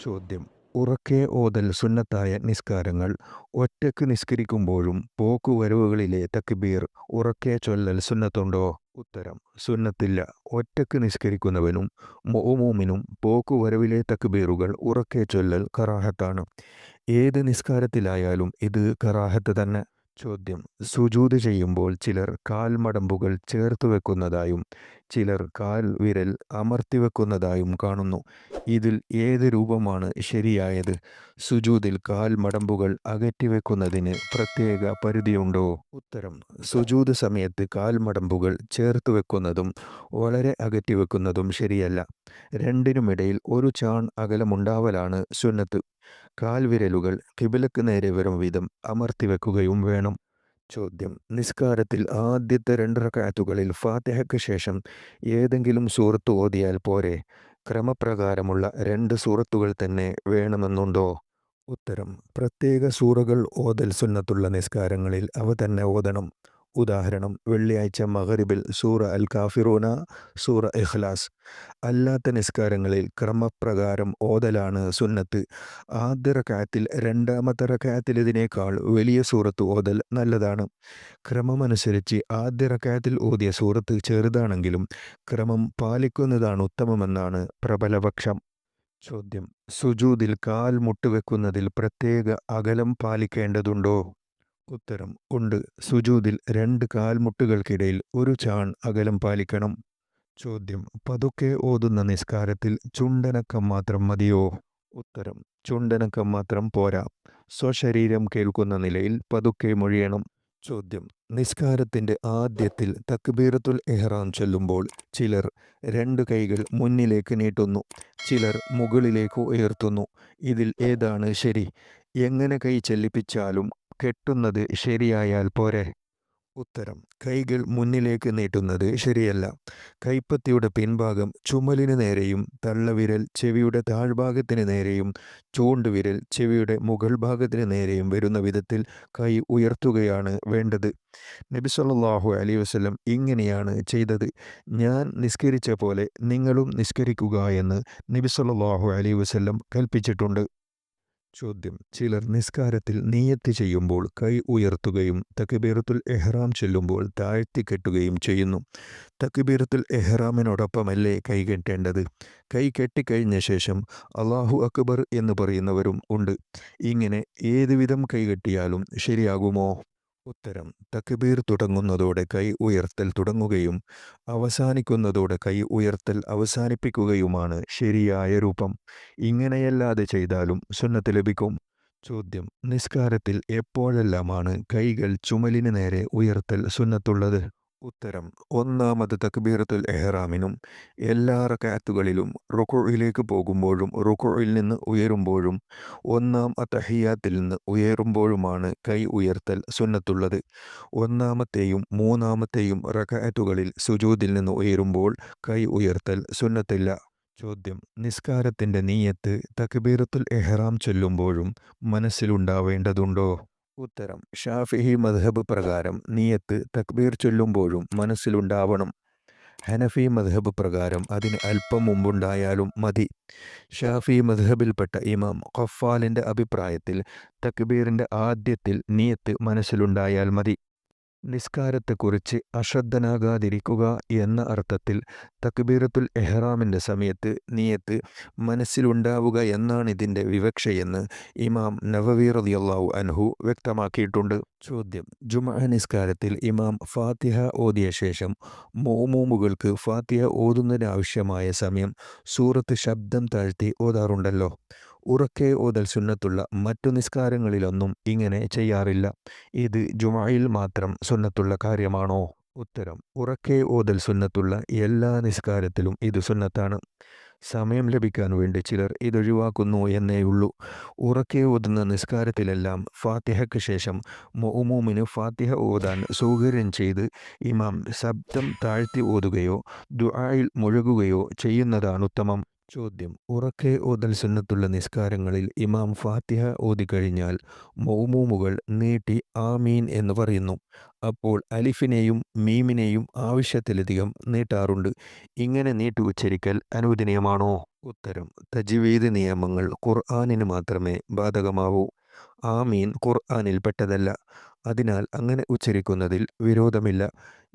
ചോദ്യം. ഉറക്കെ ഓതൽ സുന്നത്തായ നിസ്കാരങ്ങൾ. ഒറ്റയ്ക്ക് നിസ്കരിക്കുമ്പോഴും പോക്കുവരവുകളിലെ തക്ബീർ ഉറക്കെ ചൊല്ലൽ സുന്നത്തുണ്ടോ? ഉത്തരം സുന്നത്തില്ല. ഒറ്റയ്ക്ക് നിസ്കരിക്കുന്നവനും മോമൂമിനും പോക്കുവരവിലെ തക്ബീറുകൾ ഉറക്കെ ചൊല്ലൽ കറാഹത്താണ്. ഏത് നിസ്കാരത്തിലായാലും ഇത് കറാഹത്ത് തന്നെ. ചോദ്യം. സുജൂത് ചെയ്യുമ്പോൾ ചിലർ കാൽ മടമ്പുകൾ ചേർത്ത് വെക്കുന്നതായും ചിലർ കാൽ വിരൽ അമർത്തി വെക്കുന്നതായും കാണുന്നു. ഇതിൽ ഏത് രൂപമാണ് ശരിയായത്? സുജൂതിൽ കാൽ മടമ്പുകൾ അകറ്റി വെക്കുന്നതിന് പ്രത്യേക പരിധിയുണ്ടോ? ഉത്തരം. സുജൂത് സമയത്ത് കാൽ മടമ്പുകൾ ചേർത്ത് വെക്കുന്നതും വളരെ അകറ്റി വെക്കുന്നതും ശരിയല്ല. രണ്ടിനുമിടയിൽ ഒരു ചാൺ അകലമുണ്ടാവലാണ് സുന്നത്ത്. കാൽവിരലുകൾ കിബിലക്ക് നേരെ വരും വിധം അമർത്തി വെക്കുകയും വേണം. ചോദ്യം. നിസ്കാരത്തിൽ ആദ്യത്തെ രണ്ട് റക്കാത്തുകളിൽ ഫാത്തിഹയ്ക്ക് ശേഷം ഏതെങ്കിലും സൂറത്ത് ഓതിയാൽ പോരെ? ക്രമപ്രകാരമുള്ള രണ്ട് സൂറത്തുകൾ തന്നെ വേണമെന്നുണ്ടോ? ഉത്തരം. പ്രത്യേക സൂറകൾ ഓതൽ സുന്നത്തുള്ള നിസ്കാരങ്ങളിൽ അവ തന്നെ ഓതണം. ഉദാഹരണം വെള്ളിയാഴ്ച മഹറിബിൽ സൂറ അൽ കാഫിറൂന സൂറ ഇഖ്ലാസ്. അല്ലാത്ത നിസ്കാരങ്ങളിൽ ക്രമപ്രകാരം ഓതലാണ് സുന്നത്ത്. ആദ്യ റക്കാത്തിൽ രണ്ടാമത്തെ റക്കായത്തിൽ ഇതിനേക്കാൾ വലിയ സൂറത്ത് ഓതൽ നല്ലതാണ്. ക്രമമനുസരിച്ച് ആദ്യ റക്കാത്തിൽ ഓതിയ സൂറത്ത് ചെറുതാണെങ്കിലും ക്രമം പാലിക്കുന്നതാണ് ഉത്തമമെന്നാണ് പ്രബലപക്ഷം. ചോദ്യം സുജൂതിൽ കാൽ മുട്ടുവെക്കുന്നതിൽ പ്രത്യേക അകലം പാലിക്കേണ്ടതുണ്ടോ? ഉത്തരം ഉണ്ട് സുജൂതിൽ രണ്ട് കാൽമുട്ടുകൾക്കിടയിൽ ഒരു ചാൺ അകലം പാലിക്കണം. ചോദ്യം പതുക്കെ ഓതുന്ന നിസ്കാരത്തിൽ ചുണ്ടനക്കം മാത്രം മതിയോ? ഉത്തരം ചുണ്ടനക്കം മാത്രം പോരാ. സ്വശരീരം കേൾക്കുന്ന നിലയിൽ പതുക്കെ മൊഴിയണം. ചോദ്യം നിസ്കാരത്തിന്റെ ആദ്യത്തിൽ തക്ബീറത്തുൽ എഹ്റാം ചൊല്ലുമ്പോൾ ചിലർ രണ്ട് കൈകൾ മുന്നിലേക്ക് നീട്ടുന്നു ചിലർ മുകളിലേക്ക് ഉയർത്തുന്നു. ഇതിൽ ഏതാണ് ശരി? എങ്ങനെ കൈ ചെല്ലിപ്പിച്ചാലും കെട്ടുന്നത് ശരിയായാൽ പോരെ? ഉത്തരം. കൈകൾ മുന്നിലേക്ക് നീട്ടുന്നത് ശരിയല്ല. കൈപ്പത്തിയുടെ പിൻഭാഗം ചുമലിന് നേരെയും തള്ളവിരൽ ചെവിയുടെ താഴ്ഭാഗത്തിന് നേരെയും ചൂണ്ടുവിരൽ ചെവിയുടെ മുകൾ ഭാഗത്തിന് നേരെയും വരുന്ന വിധത്തിൽ കൈ ഉയർത്തുകയാണ് വേണ്ടത്. നബി സല്ലല്ലാഹു അലൈഹി വസല്ലം ഇങ്ങനെയാണ് ചെയ്തത്. ഞാൻ നിസ്കരിച്ച പോലെ നിങ്ങളും നിസ്കരിക്കുക എന്ന് നബി സല്ലല്ലാഹു അലൈഹി വസല്ലം കൽപ്പിച്ചിട്ടുണ്ട്. ചോദ്യം. ചിലർ നിസ്കാരത്തിൽ നീയത്ത് ചെയ്യുമ്പോൾ കൈ ഉയർത്തുകയും തക്കിബീറത്തുൽ എഹ്റാം ചെല്ലുമ്പോൾ താഴ്ത്തി കെട്ടുകയും ചെയ്യുന്നു. തക്കിബീറത്തുൽ എഹ്റാമിനോടൊപ്പമല്ലേ കൈ കെട്ടേണ്ടത്? കൈ കെട്ടിക്കഴിഞ്ഞ ശേഷം അള്ളാഹു അക്ബർ എന്ന് പറയുന്നവരും ഉണ്ട്. ഇങ്ങനെ ഏതുവിധം കൈകെട്ടിയാലും ശരിയാകുമോ? ഉത്തരം തക്ബീർ തുടങ്ങുന്നതോടെ കൈ ഉയർത്തൽ തുടങ്ങുകയും അവസാനിക്കുന്നതോടെ കൈ ഉയർത്തൽ അവസാനിപ്പിക്കുകയുമാണ് ശരിയായ രൂപം. ഇങ്ങനെയല്ലാതെ ചെയ്താലും സുന്നത്ത് ലഭിക്കും. ചോദ്യം നിസ്കാരത്തിൽ എപ്പോഴെല്ലാമാണ് കൈകൾ ചുമലിന് നേരെ ഉയർത്തൽ സുന്നത്തുള്ളത്? ഉത്തരം. ഒന്നാമത് തക്ബീറത്തുൽ എഹ്റാമിനും എല്ലാ റക്കാത്തുകളിലും റുക്കുഴിലേക്ക് പോകുമ്പോഴും റുക്കുഴിൽ നിന്ന് ഉയരുമ്പോഴും ഒന്നാം അത്തഹിയാത്തിൽ നിന്ന് ഉയരുമ്പോഴുമാണ് കൈ ഉയർത്തൽ സുന്നത്തുള്ളത്. ഒന്നാമത്തെയും മൂന്നാമത്തെയും റക്കാത്തുകളിൽ സുജൂദിൽ നിന്ന് ഉയരുമ്പോൾ കൈ ഉയർത്തൽ സുന്നത്തില്ല. ചോദ്യം. നിസ്കാരത്തിന്റെ നീയത്ത് തക്ബീറത്തുൽ എഹ്റാം ചൊല്ലുമ്പോഴും മനസ്സിലുണ്ടാവേണ്ടതുണ്ടോ? ഉത്തരം. ഷാഫിഹി മദ്ഹബ് പ്രകാരം നിയത്ത് തക്ബീർ ചൊല്ലുമ്പോഴും മനസ്സിലുണ്ടാവണം. ഹനഫി മദ്ഹബ് പ്രകാരം അതിന് അല്പം മുമ്പുണ്ടായാലും മതി. ഷാഫി മദ്ഹബിൽപ്പെട്ട ഇമാം ഖഫാലിന്റെ അഭിപ്രായത്തിൽ തക്ബീറിന്റെ ആദ്യത്തിൽ നിയത്ത് മനസ്സിലുണ്ടായാൽ മതി. നിസ്കാരത്തെക്കുറിച്ച് അശ്രദ്ധനാകാതിരിക്കുക എന്ന അർത്ഥത്തിൽ തക്ബീറത്തുൽ എഹ്റാമിന്റെ സമയത്ത് നീയത്ത് മനസ്സിലുണ്ടാവുക എന്നാണ് ഇതിന്റെ വിവക്ഷയെന്ന് ഇമാം നവവി റളിയല്ലാഹു അൻഹു വ്യക്തമാക്കിയിട്ടുണ്ട്. ചോദ്യം. ജുമഅ നിസ്കാരത്തിൽ ഇമാം ഫാത്തിഹ ഓതിയ ശേഷം മോമൂമുകൾക്ക് ഫാത്തിഹ ഓതുന്നതിനാവശ്യമായ സമയം സൂറത്ത് ശബ്ദം താഴ്ത്തി ഓതാറുണ്ടല്ലോ. ഉറക്കെ ഓതൽ സുന്നത്തുള്ള മറ്റു നിസ്കാരങ്ങളിലൊന്നും ഇങ്ങനെ ചെയ്യാറില്ല. ഇത് ജുമായിൽ മാത്രം സുന്നത്തുള്ള കാര്യമാണോ? ഉത്തരം ഉറക്കെ ഓതൽ സുന്നത്തുള്ള എല്ലാ നിസ്കാരത്തിലും ഇത് സുന്നത്താണ്. സമയം ലഭിക്കാൻ വേണ്ടി ചിലർ ഇതൊഴിവാക്കുന്നു എന്നേയുള്ളൂ ഉറക്കെ ഓതുന്ന നിസ്കാരത്തിലെല്ലാം ഫാത്തിഹയ്ക്ക് ശേഷം മൊഹുമൂമിന് ഫാത്തിഹ ഓതാൻ സൗകര്യം ചെയ്ത് ഇമാം ശബ്ദം താഴ്ത്തി ഓതുകയോ ദുആയിൽ മുഴുകുകയോ ചെയ്യുന്നതാണ് ഉത്തമം. ചോദ്യം. ഉറക്കെ ഓതൽ സുന്നത്തുള്ള നിസ്കാരങ്ങളിൽ ഇമാം ഫാത്തിഹ ഓതിക്കഴിഞ്ഞാൽ മൗമൂമുകൾ നീട്ടി ആമീൻ എന്ന് പറയുന്നു. അപ്പോൾ അലിഫിനെയും മീമിനെയും ആവശ്യത്തിലധികം നീട്ടാറുണ്ട്. ഇങ്ങനെ നീട്ടി ഉച്ചരിക്കൽ അനുവദനീയമാണോ? ഉത്തരം. തജ്വീദ് നിയമങ്ങൾ ഖുർആാനിന് മാത്രമേ ബാധകമാവൂ. ആമീൻ ഖുർആാനിൽ പെട്ടതല്ല. അതിനാൽ അങ്ങനെ ഉച്ചരിക്കുന്നതിൽ വിരോധമില്ല.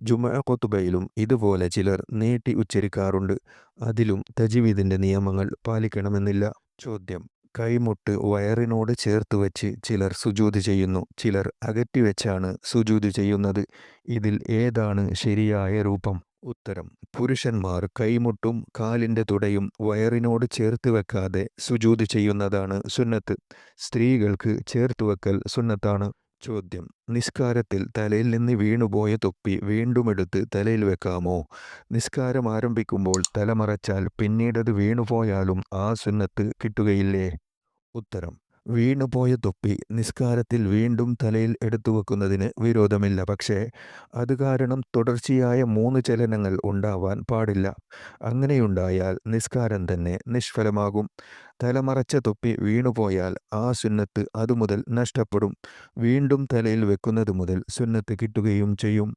ജുമ കൊത്തുബയിലും ഇതുപോലെ ചിലർ നീട്ടി ഉച്ചരിക്കാറുണ്ട്. അതിലും തജ്വീദിന്റെ നിയമങ്ങൾ പാലിക്കണമെന്നില്ല. ചോദ്യം. കൈമുട്ട് വയറിനോട് ചേർത്ത് വെച്ച് ചിലർ സുജൂത് ചെയ്യുന്നു. ചിലർ അകറ്റി വെച്ചാണ് സുജൂത് ചെയ്യുന്നത്. ഇതിൽ ഏതാണ് ശരിയായ രൂപം? ഉത്തരം. പുരുഷന്മാർ കൈമുട്ടും കാലിന്റെ തുടയും വയറിനോട് ചേർത്ത് വെക്കാതെ സുജൂത് ചെയ്യുന്നതാണ് സുന്നത്ത്. സ്ത്രീകൾക്ക് ചേർത്ത് വെക്കൽ സുന്നത്താണ്. ചോദ്യം. നിസ്കാരത്തിൽ തലയിൽ നിന്ന് വീണുപോയ തൊപ്പി വീണ്ടും എടുത്ത് തലയിൽ വെക്കാമോ? നിസ്കാരം ആരംഭിക്കുമ്പോൾ തല മറച്ചാൽ പിന്നീടത് വീണുപോയാലും ആ സുന്നത്ത് കിട്ടുകയില്ലേ? ഉത്തരം. വീണുപോയ തൊപ്പി നിസ്കാരത്തിൽ വീണ്ടും തലയിൽ എടുത്തു വെക്കുന്നതിന് വിരോധമില്ല. പക്ഷേ അത് കാരണം തുടർച്ചയായ മൂന്ന് ചലനങ്ങൾ ഉണ്ടാവാൻ പാടില്ല. അങ്ങനെയുണ്ടായാൽ നിസ്കാരം തന്നെ നിഷ്ഫലമാകും. തലമറച്ച തൊപ്പി വീണുപോയാൽ ആ സുന്നത്ത് അതുമുതൽ നഷ്ടപ്പെടും. വീണ്ടും തലയിൽ വെക്കുന്നത് മുതൽ സുന്നത്ത് കിട്ടുകയും ചെയ്യും.